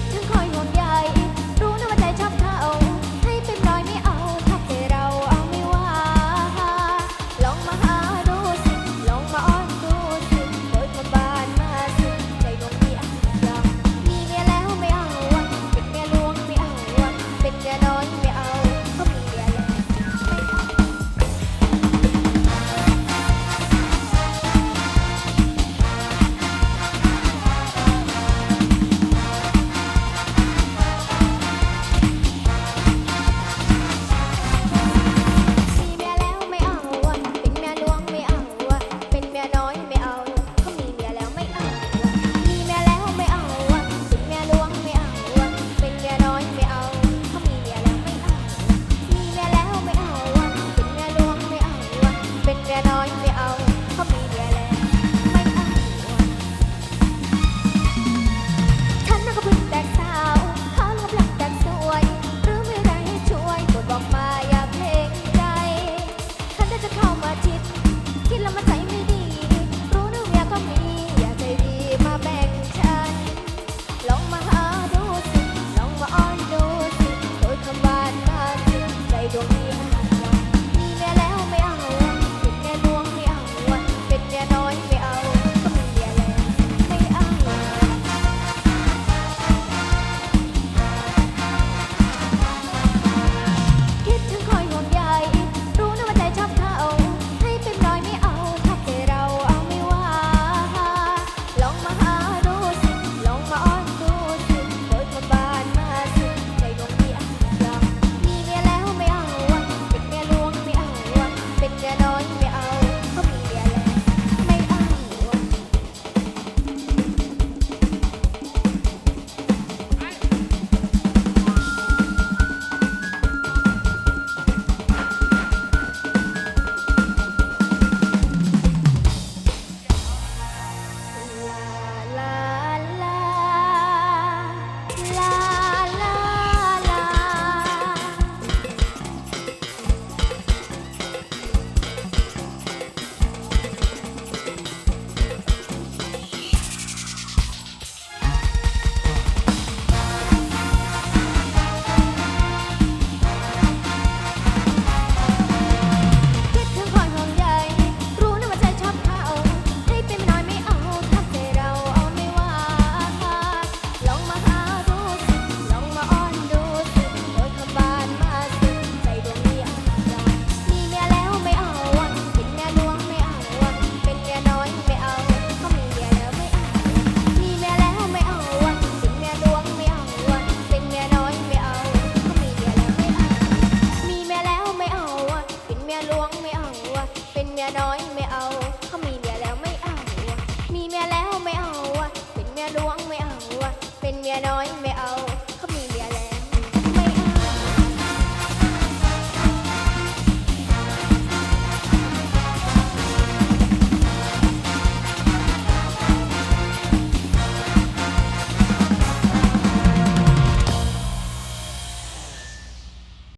ดถึงคอย มียน้อยไม่เอาเขามีเมียแล้วไม่เอา มีเมียแล้วไม่เอา เป็นเมียหลวงไม่เอา เป็นเมียน้อยไม่เอา